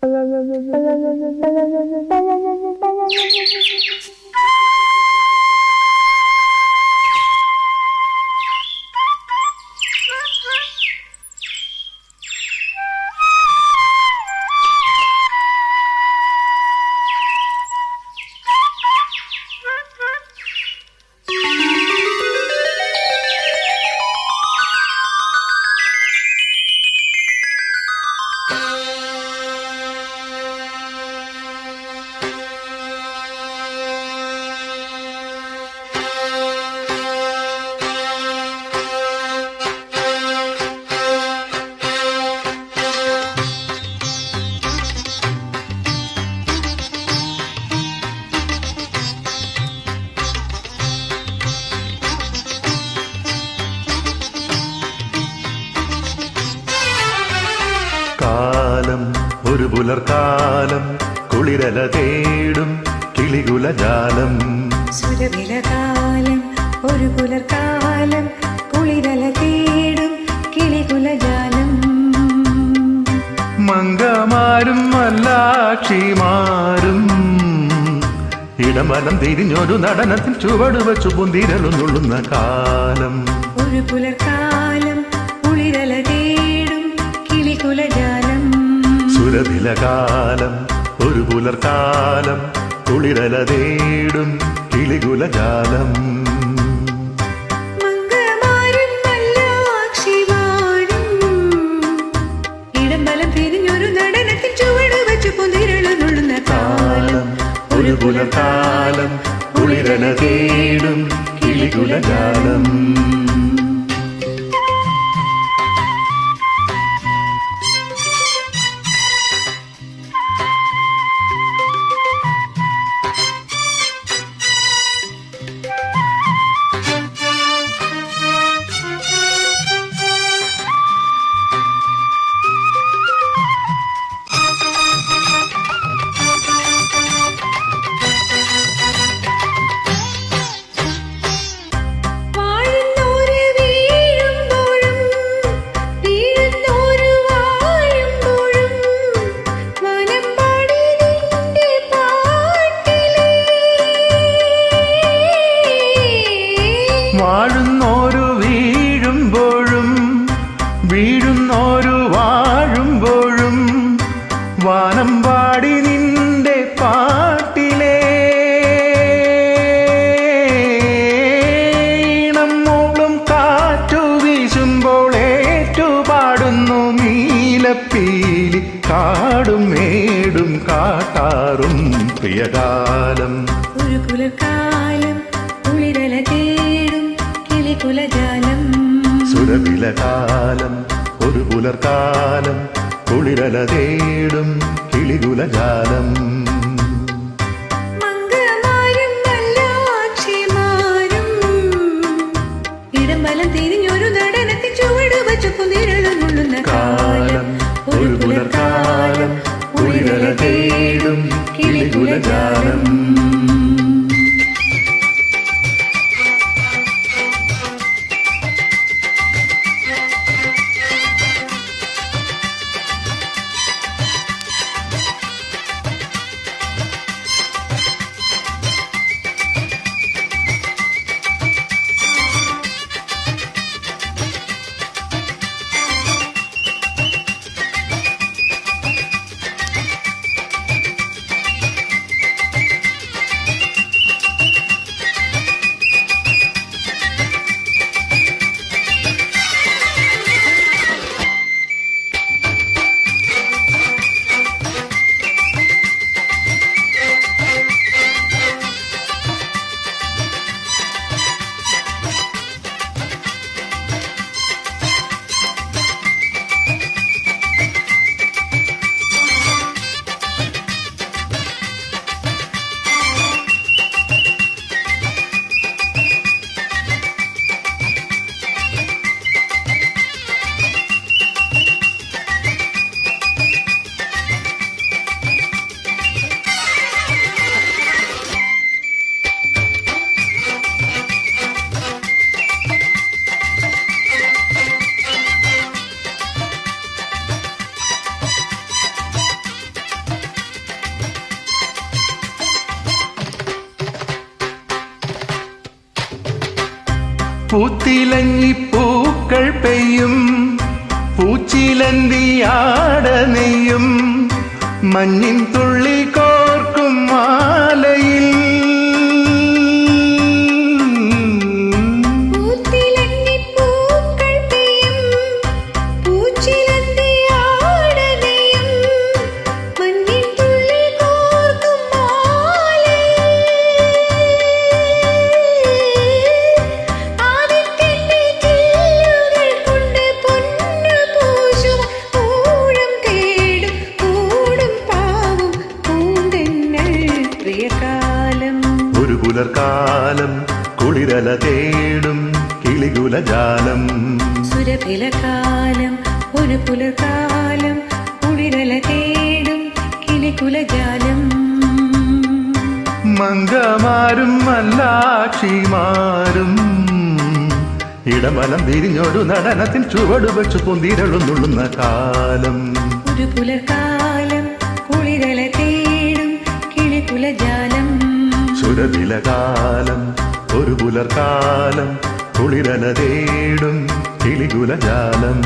Ah! ഒരു പുലർക്കാലം കുളിരല തേടും കിളികുലജാലം. സുരവിലകാലം ഒരു പുലർക്കാലം കുളിരല തേടും കിളികുലജാലം. മംഗമാരും മല്ലാക്ഷിമാരും ഇടമലം തിരിഞ്ഞൊരു നടനത്തിൽ ചുവട് വെച്ചു പൊന്തിരലുന്നുള്ളുന്ന കാലം. ഒരു പുലർക്കാലം കുളിരല തേടും കിളികുലജാലം. സുരതിലകാലം ഒരു പുലർക്കാലം കുളിരല തേടും കിളികുലജാലം ഒരു പുലർക്കാലം കുളിരന തേടും കിളികുലജാലം. വാനം പാടി നിന്റെ പാട്ടിലേ. ഈണം കാറ്റു വീശുമ്പോൾ ഏറ്റുപാടുന്നു നീലപ്പീലി. കാടും മേടും കാട്ടാറും പ്രിയകാലം. ഒരു കുളിരല തേടും കിളികുലജാലം. സുരവിലകാലം ഒരു പുലർക്കാലം കുളിരല തേടും കിളികുലജാലം കാലം. ഒരു പുലർക്കാലം കുളിരല തേടും കിളികുലജാലം പൂത്തിലങ്ങി പൂക്കൾ പെയ്യും പൂച്ചിലന്തിയാട നെയ്യും മഞ്ഞിൻ തുള്ളി ഒരു കുളിരല തേടും കിളികുലജാലം. സുരപിലകാലം ഒരു പുലർകാലം കുളിരല തേടും കിളികുലജാലം. മംഗമാരും മല്ലാക്ഷിമാരും ഇടമലം തിരിഞ്ഞൊരു നടനത്തിൽ ചുവട് വെച്ചു പൊന്തിരളുന്നുള്ളുന്ന കാലം. ഒരു പുലർകാലം സുരതിലകാലം ഒരു പുലർക്കാലം കുളിരനതേടും കിളികുലജാലം.